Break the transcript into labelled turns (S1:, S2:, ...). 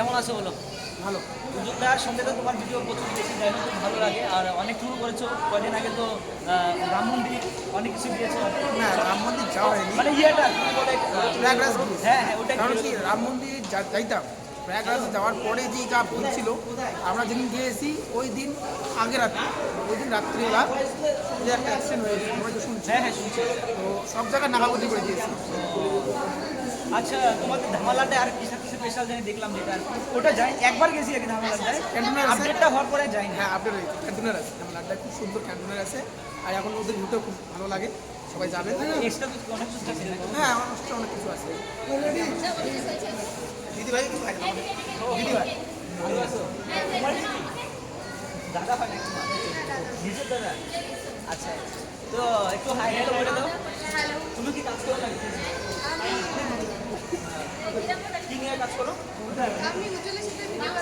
S1: কেমন আছো বলো?
S2: ভালো।
S1: পুজোটার সঙ্গে তো তোমার ভিডিও প্রচুর বেশি যাই খুব ভালো লাগে। আর অনেক শুরু করেছ কয়দিন আগে তো রাম মন্দির অনেক কিছু দিয়েছ।
S2: না রাম মন্দির যাওয়া হয়নি।
S1: মানে ইয়েটা বলে
S2: প্রয়াগরাজ
S1: হ্যাঁ হ্যাঁ ওটা
S2: কারণ কি রাম মন্দির যা- যাইতাম। প্রয়াগরাজ যাওয়ার পরে যে যা ভিড় ছিল আমরা যেদিন গিয়েছি ওই দিন আগে রাত্রি ওই দিন রাত্রিবেলা যে একটা অ্যাক্সিডেন্ট হয়েছে আমরা তো শুনছি।
S1: হ্যাঁ হ্যাঁ শুনছি।
S2: তো সব জায়গায় নাকাবন্দি করে দিয়েছি।
S1: আচ্ছা তোমাদের ধামালাটা আর কি স্পেশাল জানি দেখলাম যেটা ওটা যাই একবার গেছি আর কি ধামালাটায়
S2: ক্যান্টিনের আছে?
S1: আপডেটটা হওয়ার পরে যাইনি।
S2: হ্যাঁ আপডেট হয়েছে। ক্যান্টিনার আছে। আমার আড্ডায় খুব সুন্দর ক্যান্টিনার আছে। আর এখন ওদের ঘুরতেও খুব ভালো লাগে। সবাই যাবে
S1: এক্সট্রা কিছু অনেক কিছু আছে
S2: হ্যাঁ আমার অনেক কিছু আছে। দিদি ভাই দিদি ভাই
S1: ভালো আছো? দাদা হয় নাকি? নিজের দাদা? আচ্ছা। তো একটু হাই হ্যালো বলে দাও নিয়ে কাজ করো।
S3: আমি উজ্জ্বলের সাথে ভিডিও